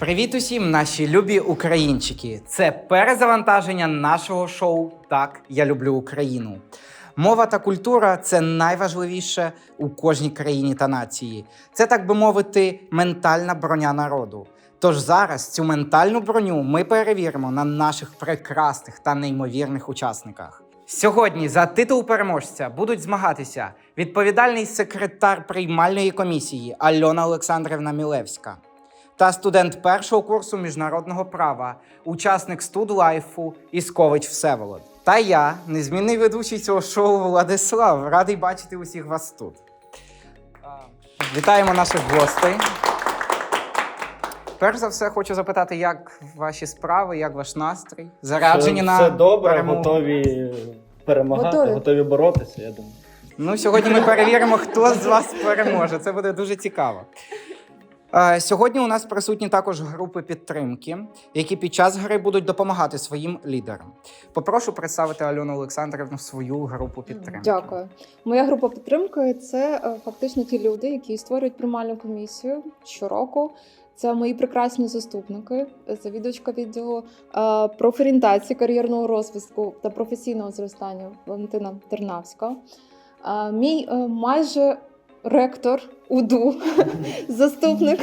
Привіт усім, наші любі українчики! Це перезавантаження нашого шоу Так, я люблю Україну. Мова та культура це найважливіше у кожній країні та нації. Це, так би мовити, ментальна броня народу. Тож зараз цю ментальну броню ми перевіримо на наших прекрасних та неймовірних учасниках. Сьогодні за титул переможця будуть змагатися відповідальний секретар приймальної комісії Альона Олександрівна Мілевська та студент першого курсу міжнародного права, учасник студлайфу Іскович Всеволод. Та я, незмінний ведучий цього шоу Владислав, радий бачити усіх вас тут. Вітаємо наших гостей. Перш за все, хочу запитати, як ваші справи, як ваш настрій? Заряджені все, на все добре, перемогу? готові перемагати, Готові. готові, боротися, я думаю. Ну, сьогодні ми перевіримо, хто з вас переможе. Це буде дуже цікаво. Е, Сьогодні у нас присутні також групи підтримки, які під час гри будуть допомагати своїм лідерам. Попрошу представити Альону Олександрівну свою групу підтримки. Дякую. Моя група підтримки це е, фактично ті люди, які створюють приймальну комісію щороку. Це мої прекрасні заступники, завідувачка відділу е, профорієнтації кар'єрного розвитку та професійного зростання Валентина Тернавська. Мій майже ректор УДУ, заступник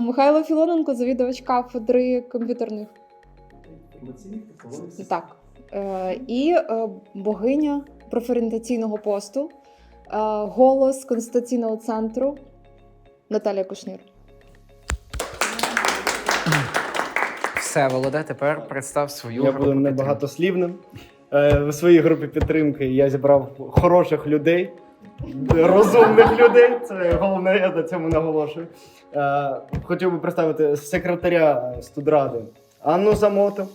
Михайло Філоненко, завідувач кафедри комп'ютерних Так. Е, і е, богиня профорієнтаційного посту, е, голос Конституційного центру Наталія Кушнір. Все, Володе, тепер представ свою Я буду небагатослівним. В своїй групі підтримки я зібрав хороших людей, розумних людей. Це головне, я на цьому наголошую. Е, Хотів би представити секретаря студради Анну Замоту,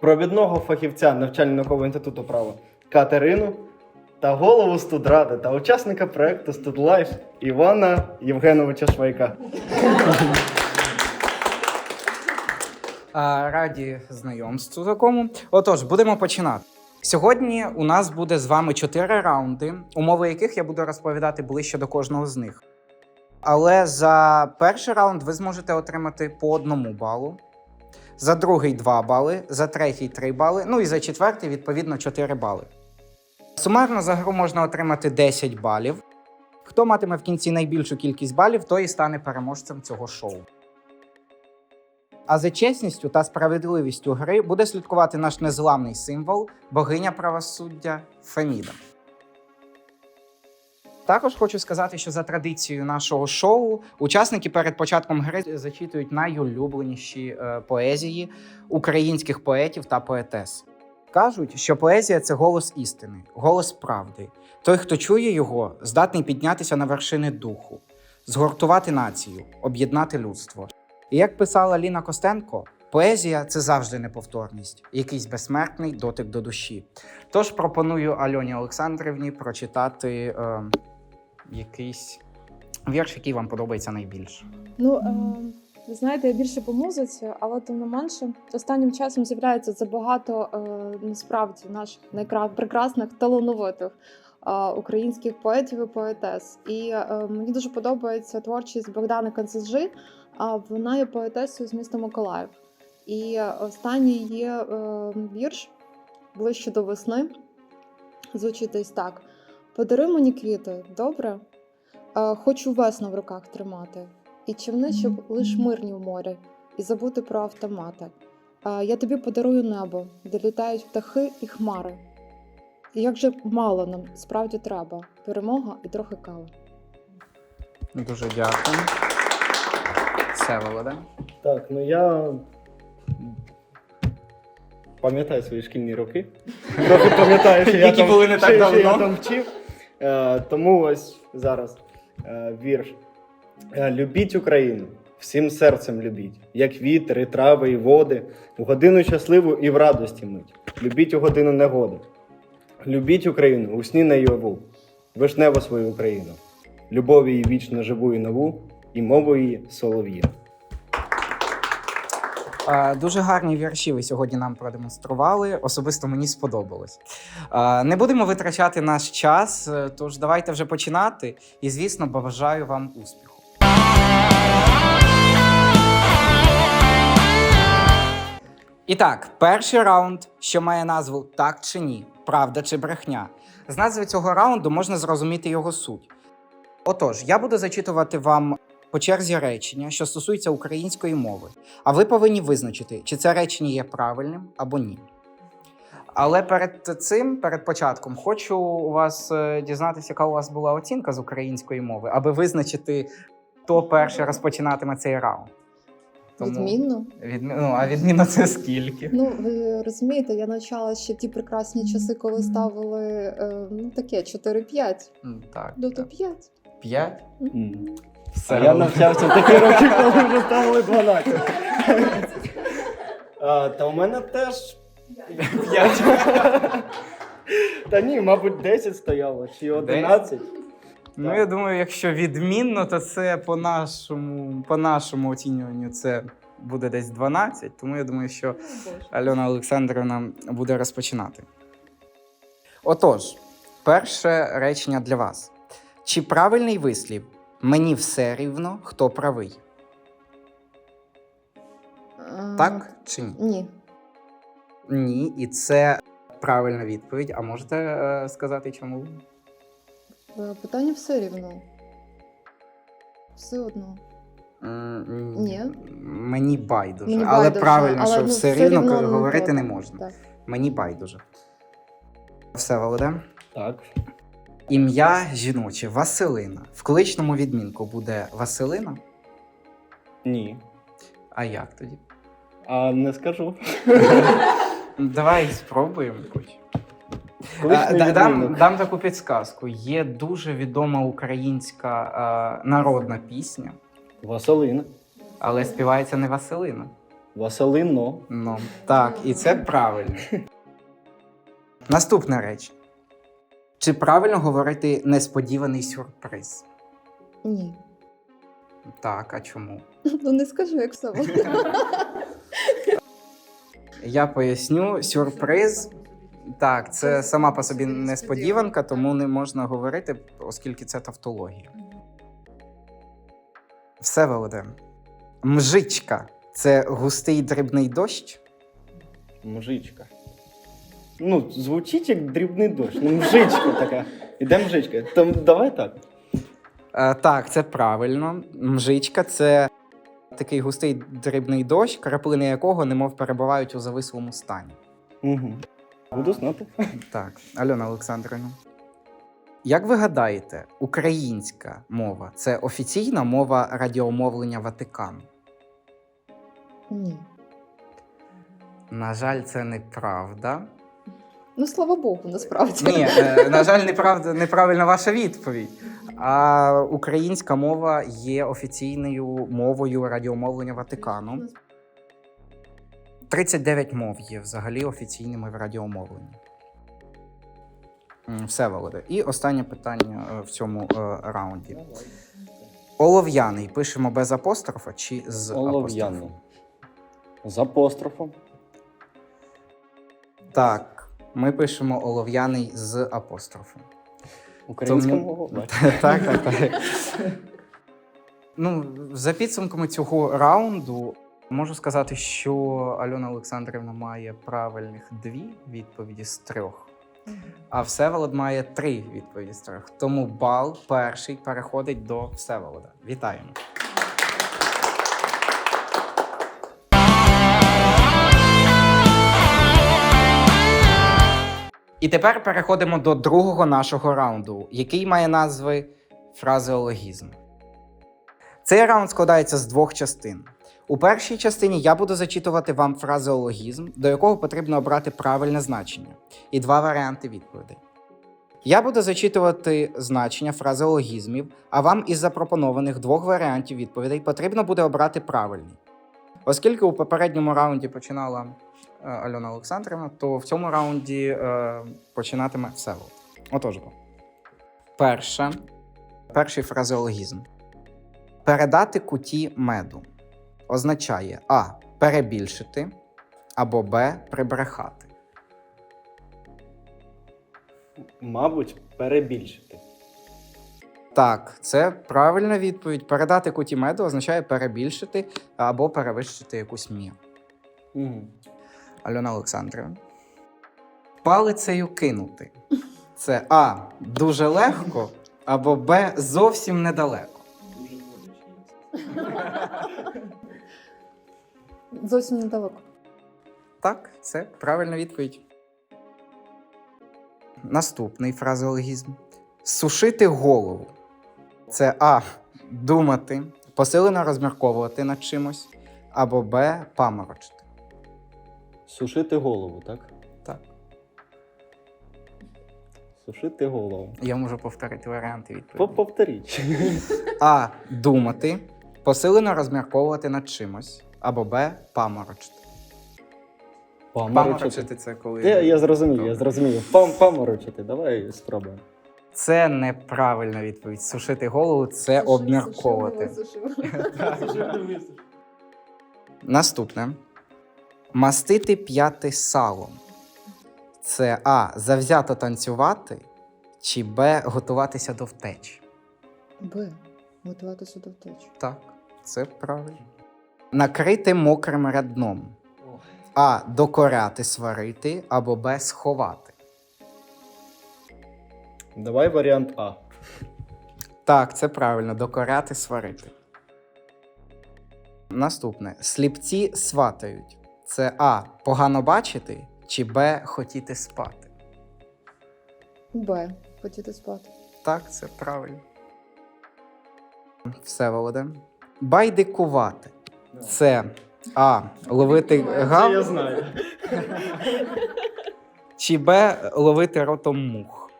провідного фахівця навчально-наукового інституту права Катерину та голову студради та учасника проекту Студлайф Івана Євгеновича Швайка. Раді знайомству такому. Отож, будемо починати. Сьогодні у нас буде з вами чотири раунди, умови яких я буду розповідати ближче до кожного з них. Але за перший раунд ви зможете отримати по одному балу, за другий 2 бали, за третій 3 бали, ну і за четвертий, відповідно, 4 бали. Сумарно за гру можна отримати 10 балів. Хто матиме в кінці найбільшу кількість балів, той і стане переможцем цього шоу. А за чесністю та справедливістю гри буде слідкувати наш незламний символ богиня правосуддя Феміда. Також хочу сказати, що за традицією нашого шоу учасники перед початком гри зачитують найулюбленіші е, поезії українських поетів та поетес. Кажуть, що поезія це голос істини, голос правди. Той, хто чує його, здатний піднятися на вершини духу, згуртувати націю, об'єднати людство. І як писала Ліна Костенко, поезія це завжди неповторність, якийсь безсмертний дотик до душі. Тож пропоную Альоні Олександрівні прочитати е, якийсь вірш, який вам подобається найбільше. Ну, е, ви знаєте, я більше по музиці, але тим не менше, останнім часом з'являється забагато е, насправді наших прекрасних талановитих українських поетів і поетес. І е, мені дуже подобається творчість Богдани Канцеджи. А вона є поетесою з міста Миколаїв. І е, останній є е, вірш ближче до весни. Звучить десь так: Подаруй мені квіти, добре? Е, Хочу весну в руках тримати, і човни, щоб лиш мирні в морі, і забути про автомати. Е, Я тобі подарую небо, де літають птахи і хмари. І як же мало нам справді треба перемога і трохи кави. Дуже дякую. Це Волода. Так, ну я пам'ятаю свої шкільні роки. Трохи пам'ятаю, що я Які там, були не так що- що я давно. там вчив. Е, тому ось зараз е, вірш. Е, Любіть Україну, всім серцем любіть, як вітер, і трави, і води, у годину щасливу і в радості мить. Любіть у годину негоди. Любіть Україну, у сні найову, вишневу свою Україну, любові її вічно живу і нову, і мову її солов'їну. Дуже гарні вірші ви сьогодні нам продемонстрували. Особисто мені сподобалось. Не будемо витрачати наш час, е, тож давайте вже починати. І, звісно, бажаю вам успіху. І так, перший раунд, що має назву Так чи ні, правда чи брехня. З назви цього раунду можна зрозуміти його суть. Отож, я буду зачитувати вам по черзі речення, що стосуються української мови. А ви повинні визначити, чи це речення є правильним або ні. Але перед цим, перед початком, хочу у вас е, дізнатися, яка у вас була оцінка з української мови, аби визначити, хто перший розпочинатиме цей раунд. Відмінно. Відмі... Ну, а відмінно це скільки? Ну, ви розумієте, я навчала ще ті прекрасні часи, коли ставили е, ну, таке 4-5. Так. До так. 5. П'ять? Все. Я навчався в такі роки, коли вже ставили 12. А, Та у мене теж П'ять. Та ні, мабуть, 10 стояло, чи 11. Ну, я думаю, якщо відмінно, то це по нашому, по нашому оцінюванню це буде десь 12. Тому я думаю, що Альона Олександрівна буде розпочинати. Отож, перше речення для вас. Чи правильний вислів мені все рівно, хто правий? Так чи ні? Ні. Ні, і це правильна відповідь. А можете е, сказати, чому? Е, Питання все рівно. Все одно. М, Ні. Мені байдуже. Мені але байдуже, правильно, але, що ну, все рівно ну, говорити так, не можна. Так. Мені байдуже. Все, Володе. Так. Ім'я жіноче Василина. В кличному відмінку буде Василина. Ні. А як тоді? А не скажу. Давай спробуємо. хоч. Колишній да- дам, дам таку підсказку. Є дуже відома українська е, народна пісня, Василина. але співається не Василина. Василино. Ну, так, і це правильно. Наступна реч. Чи правильно говорити несподіваний сюрприз? Ні. Так, а чому? Ну не скажу, як було. Я поясню, сюрприз. Так, це сама по собі несподіванка, тому не можна говорити, оскільки це тавтологія. Все, Володе. Мжичка це густий дрібний дощ. Мжичка. Ну, звучить як дрібний дощ. Ну, мжичка така. Іде мжичка. Там давай так. Е, так, це правильно. Мжичка це такий густий дрібний дощ, краплини якого немов перебувають у завислому стані. Угу. Буду знати. Так, Альона Олександрівна. Як ви гадаєте, українська мова це офіційна мова радіомовлення Ватикану? Ні. На жаль, це неправда. Ну, слава Богу, насправді. Ні, е, на жаль, неправда, неправильна ваша відповідь. А українська мова є офіційною мовою радіомовлення Ватикану. 39 мов є взагалі офіційними в радіомовленні. Все, Володе. І останнє питання е, в цьому е, раунді. Олов'яний пишемо без апострофа чи з Олов'яно. апострофом? З апострофом. Так, ми пишемо олов'яний з апострофом. Мова. бачиш. Так, так, так. Ну, за підсумками цього раунду можу сказати, що Альона Олександрівна має правильних дві відповіді з трьох, а Всеволод має три відповіді з трьох. Тому бал перший переходить до Всеволода. Вітаємо. І тепер переходимо до другого нашого раунду, який має назви фразеологізм. Цей раунд складається з двох частин. У першій частині я буду зачитувати вам фразеологізм, до якого потрібно обрати правильне значення, і два варіанти відповідей. Я буду зачитувати значення фразеологізмів, а вам із запропонованих двох варіантів відповідей потрібно буде обрати правильний. Оскільки у попередньому раунді починала е, Альона Олександрівна, то в цьому раунді е, починатиме Всеволод. Отож бо. Перше, перший фразеологізм. Передати куті меду означає А. Перебільшити або Б. Прибрехати. Мабуть, перебільшити. Так, це правильна відповідь. Передати куті меду означає перебільшити або перевищити якусь міру. Угу. Альона Олександрівна. Палицею кинути. Це А. Дуже легко, або Б. Зовсім недалеко. Зовсім недалеко. Так, це правильна відповідь. Наступний фразеологізм. Сушити голову. Це А. Думати, посилено розмірковувати над чимось, або Б. Паморочити. Сушити голову, так? Так. Сушити голову. Я можу повторити варіанти По- відповіді. Повторіть. А. Думати, посилено розмірковувати над чимось, або Б. Паморочити. Паморочити це коли. Я, я зрозумів, я зрозумів. Пам, паморочити, давай спробуємо. Це неправильна відповідь. Сушити голову це обмірковувати. Наступне. Мастити п'яти салом. Це А. Завзято танцювати, чи Б. Готуватися до втечі. Б. Готуватися до втечі. Так, це правильно. Накрити мокрим рядном. А. Докоряти, сварити, або Б. Сховати. Давай варіант А. Так, це правильно. Докоряти, сварити. Наступне. Сліпці сватають. Це А. Погано бачити, чи Б. Хотіти спати. Б. Хотіти спати. Так, це правильно. Все, Володе. Байдикувати. Це А. Ловити гав, Я знаю. чи Б. Ловити ротом мух.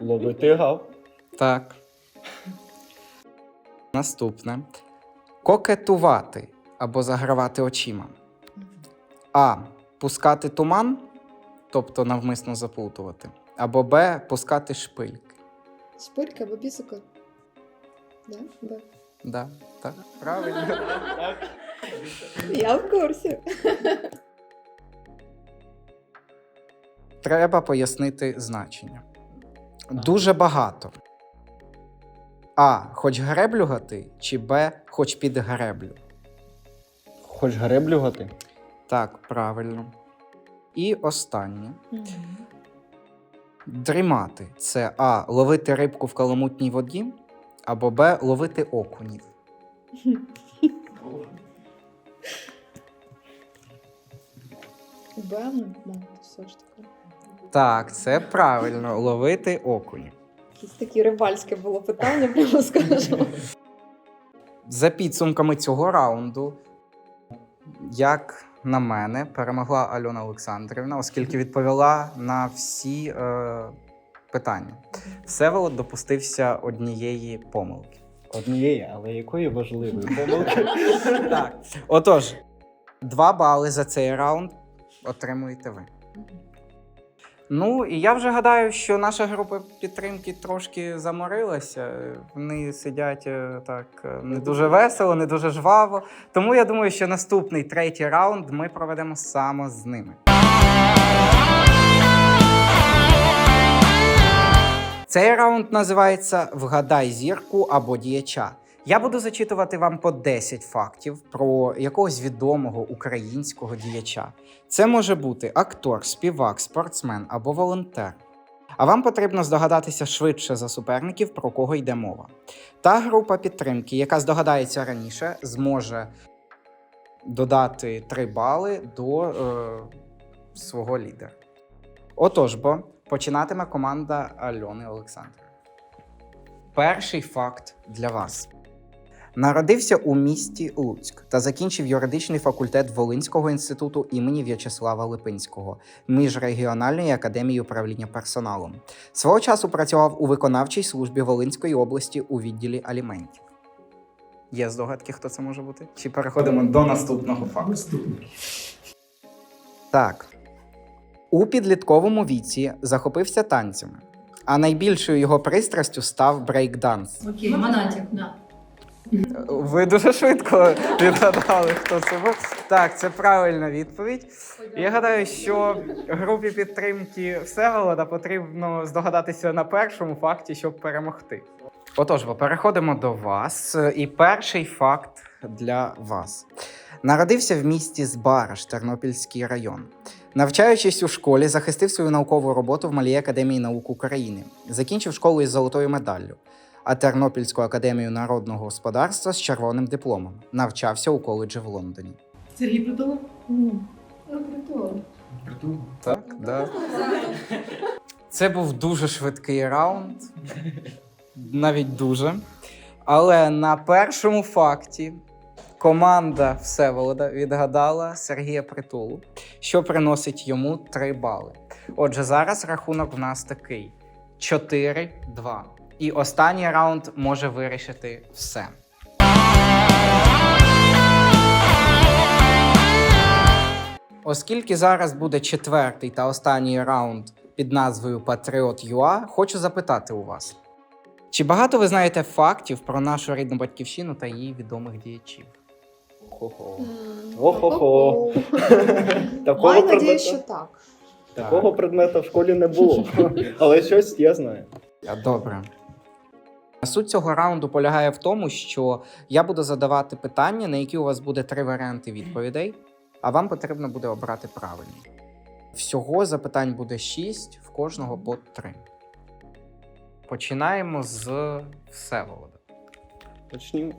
Ловити гав. Так. Наступне. Кокетувати або загравати очима. А. Пускати туман, тобто навмисно заплутувати. Або Б. Пускати шпильки. Шпилька або бісика? Да? Б. Да, так, правильно. Я в курсі. Треба пояснити значення. Дуже багато. А. Хоч греблю гати, чи Б. Хоч під греблю. Хоч греблювати? Так, правильно. І останнє. Дрімати це А. Ловити рибку в каламутній воді, або Б. Ловити окунів. Б, ну, все ж таки. Так, це правильно. Ловити окунів. Якесь таке рибальське було питання, прямо скажу. За підсумками цього раунду, як на мене, перемогла Альона Олександрівна, оскільки відповіла на всі е, питання. Всеволод допустився однієї помилки. Однієї, але якої важливої помилки? Так. Отож, два бали за цей раунд отримуєте ви. Ну, і я вже гадаю, що наша група підтримки трошки заморилася. Вони сидять е, так е, не дуже весело, не дуже жваво. Тому я думаю, що наступний третій раунд ми проведемо саме з ними. Цей раунд називається Вгадай зірку або діяча. Я буду зачитувати вам по 10 фактів про якогось відомого українського діяча. Це може бути актор, співак, спортсмен або волонтер. А вам потрібно здогадатися швидше за суперників, про кого йде мова. Та група підтримки, яка здогадається раніше, зможе додати 3 бали до е, свого лідера. Отож бо починатиме команда Альони Олександрівни. Перший факт для вас. Народився у місті Луцьк та закінчив юридичний факультет Волинського інституту імені В'ячеслава Липинського міжрегіональної академії управління персоналом. Свого часу працював у виконавчій службі Волинської області у відділі аліментів. Є здогадки, хто це може бути? Чи переходимо до наступного факту? Так. У підлітковому віці захопився танцями, а найбільшою його пристрастю став брейкданс. Окей, Монатик, да. Ви дуже швидко відгадали, хто це був. Так, це правильна відповідь. Я гадаю, що групі підтримки Всеволода потрібно здогадатися на першому факті, щоб перемогти. Отож, бо переходимо до вас. І перший факт для вас. Народився в місті Збараж, Тернопільський район. Навчаючись у школі, захистив свою наукову роботу в Малій академії наук України. Закінчив школу із золотою медаллю а Тернопільську академію народного господарства з червоним дипломом. Навчався у коледжі в Лондоні. Сергій Притулов? Ні. Так, да. Це був дуже швидкий раунд, навіть дуже. Але на першому факті команда Всеволода відгадала Сергія Притулу, що приносить йому 3 бали. Отже, зараз рахунок в нас такий: 4-2. І останній раунд може вирішити все. Оскільки зараз буде четвертий та останній раунд під назвою Patriot UA, хочу запитати у вас: чи багато ви знаєте фактів про нашу рідну батьківщину та її відомих діячів? Хо-хо. Охо-хо. Такого Маю надію, що так. такого предмета в школі не було. Але щось я знаю. Добре. Суть цього раунду полягає в тому, що я буду задавати питання, на які у вас буде три варіанти відповідей, а вам потрібно буде обрати правильний. Всього запитань буде шість, в кожного по три. Починаємо з Всеволода. Почнімо.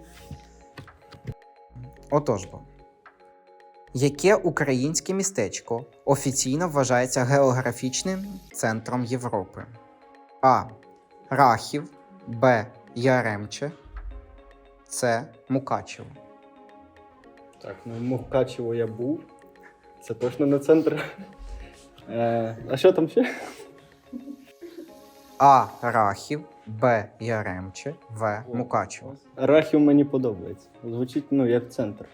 Отож бо. Яке українське містечко офіційно вважається географічним центром Європи? А. Рахів, Б. Яремче, С. Мукачево. Так, ну Мукачево я був. Це точно не центр. Е, а що там ще? А. Рахів, Б. Яремче, В. Мукачево. Рахів мені подобається. Звучить, ну, як центр.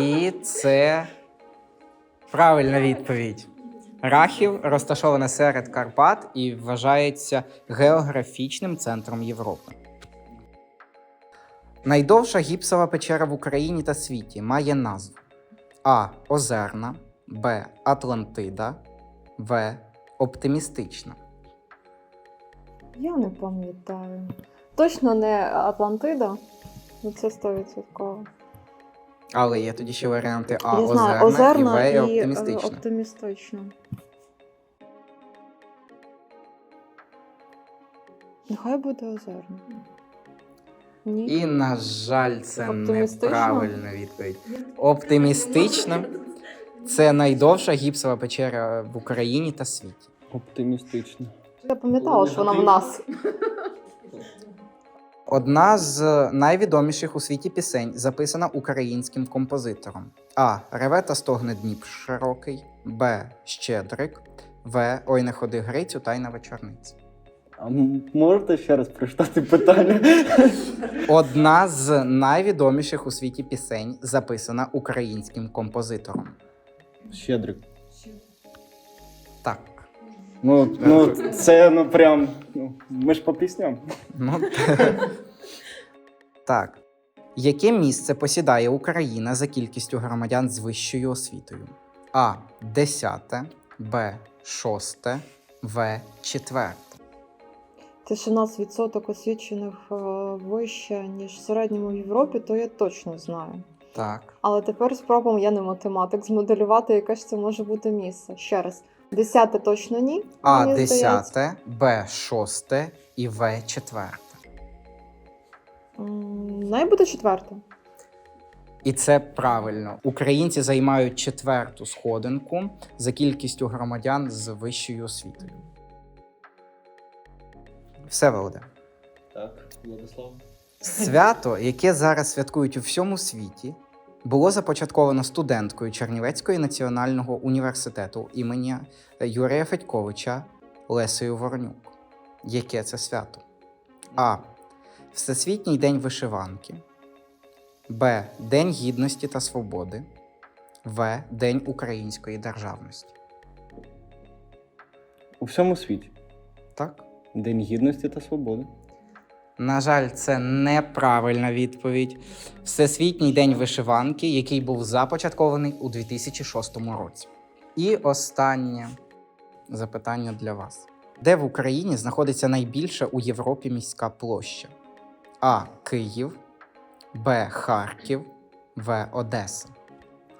І це правильна відповідь. Рахів розташована серед Карпат і вважається географічним центром Європи. Найдовша гіпсова печера в Україні та світі має назву А. Озерна, Б. Атлантида, В. Оптимістична. Я не пам'ятаю. Точно не Атлантида. Ну, це 100%. Але є тоді ще варіанти А. Я знаю, Озерна, озерна і В. І е, оптимістична. оптимістична. Нехай буде озерна. Ні. І, на жаль, це Оптимістично? неправильна відповідь. Оптимістична це найдовша гіпсова печера в Україні та світі. Оптимістично. Я пам'ятала, що вона в нас. Одна з найвідоміших у світі пісень записана українським композитором: А. Реве та стогне Дніп широкий, Б. Щедрик, В. Ой, не ходи Грицю та й на вечорниці. А можете ще раз прочитати питання? Одна з найвідоміших у світі пісень записана українським композитором. Щедрик. Ну, ну це ну прям. Ну, ми ж по пісням. Ну, так. Яке місце посідає Україна за кількістю громадян з вищою освітою? А. 10, Б. 6, В. 4. Те, що в нас відсоток освічених е, вище, ніж в середньому в Європі, то я точно знаю. Так. Але тепер спробуємо, я не математик, змоделювати, яке ж це може бути місце. Ще раз. Десяте точно ні. А. мені 10, здається. Б. 6 і В. 4. М, Най буде четверте. І це правильно. Українці займають четверту сходинку за кількістю громадян з вищою освітою. Все, Володе. Так, Владислав. Свято, яке зараз святкують у всьому світі, було започатковано студенткою Чернівецького національного університету імені Юрія Федьковича Лесею Воронюк. Яке це свято? А. Всесвітній день вишиванки. Б. День гідності та свободи. В. День української державності. У всьому світі. Так? День гідності та свободи. На жаль, це неправильна відповідь. Всесвітній день вишиванки, який був започаткований у 2006 році. І останнє запитання для вас: де в Україні знаходиться найбільша у Європі міська площа? А. Київ, Б. Харків, В. Одеса.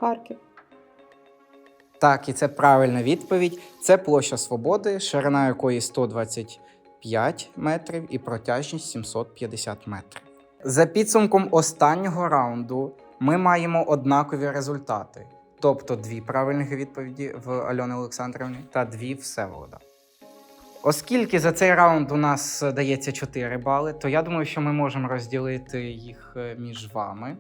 Харків. Так, і це правильна відповідь. Це площа Свободи, ширина якої 125 метрів і протяжність 750 метрів. За підсумком останнього раунду ми маємо однакові результати, тобто дві правильних відповіді в Альони Олександрівни та дві Всеволода. Оскільки за цей раунд у нас дається 4 бали, то я думаю, що ми можемо розділити їх е, між вами.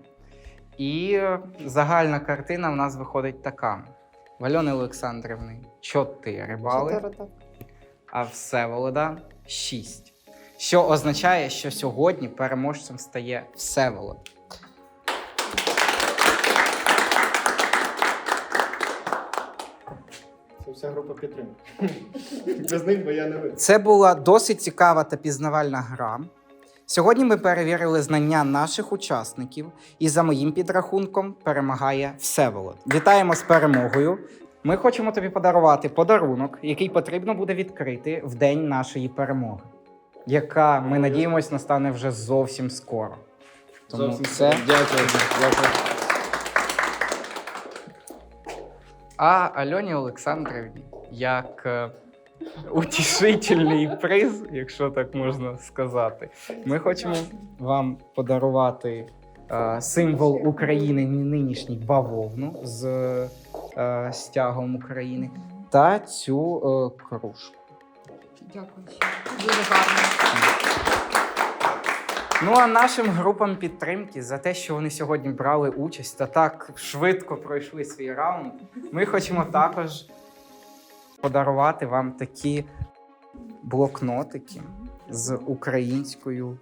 І загальна картина в нас виходить така: в Альони Олександрівни 4 бали, Чотири так. а Всеволода 6. Що означає, що сьогодні переможцем стає Всеволод. Це вся група підтримки. Без них би я не вийшов. Це була досить цікава та пізнавальна гра. Сьогодні ми перевірили знання наших учасників, і за моїм підрахунком перемагає Всеволод. Вітаємо з перемогою. Ми хочемо тобі подарувати подарунок, який потрібно буде відкрити в день нашої перемоги, яка ми надіємось настане вже зовсім скоро. Тому Зовсім це Дякую. Дякую. А Альоні Олександрівні, як е, утішительний приз, якщо так можна сказати, ми хочемо вам подарувати е, символ України нинішній бавовну з е, стягом України та цю е, кружку. Дякую. Дуже гарно. Ну а нашим групам підтримки за те, що вони сьогодні брали участь та так швидко пройшли свій раунд, ми хочемо також подарувати вам такі блокнотики з українською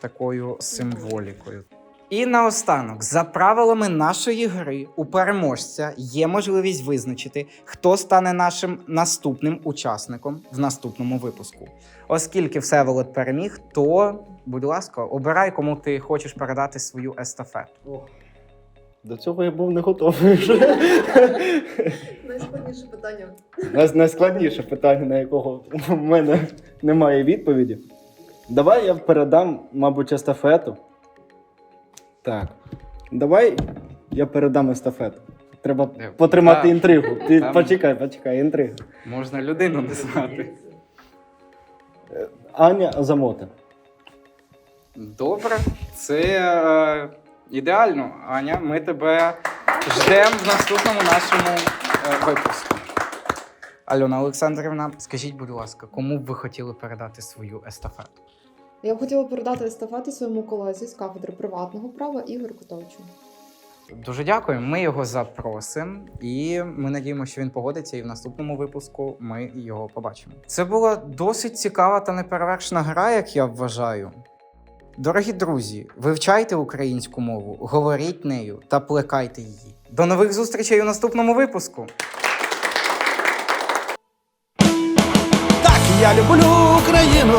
такою символікою. І наостанок, за правилами нашої гри, у переможця є можливість визначити, хто стане нашим наступним учасником в наступному випуску. Оскільки Всеволод переміг, то, будь ласка, обирай, кому ти хочеш передати свою естафету. До цього я був не готовий вже. Найскладніше питання. Най- Найскладніше питання, на якого в мене немає відповіді. Давай я передам, мабуть, естафету. Так. Давай я передам естафету. Треба Е, потримати так. інтригу. Ти Там- почекай, почекай, інтрига. Можна людину не знати. Аня Замота. Добре, це е, ідеально, Аня. Ми тебе ждемо в наступному нашому е, випуску. Альона Олександрівна, скажіть, будь ласка, кому б ви хотіли передати свою естафету? Я б хотіла передати естафету своєму колезі з кафедри приватного права Ігорю Котовичу. Дуже дякую. Ми його запросимо, і ми надіємося, що він погодиться. І в наступному випуску ми його побачимо. Це була досить цікава та неперевершена гра, як я вважаю. Дорогі друзі, вивчайте українську мову, говоріть нею та плекайте її. До нових зустрічей у наступному випуску. Так я люблю Україну,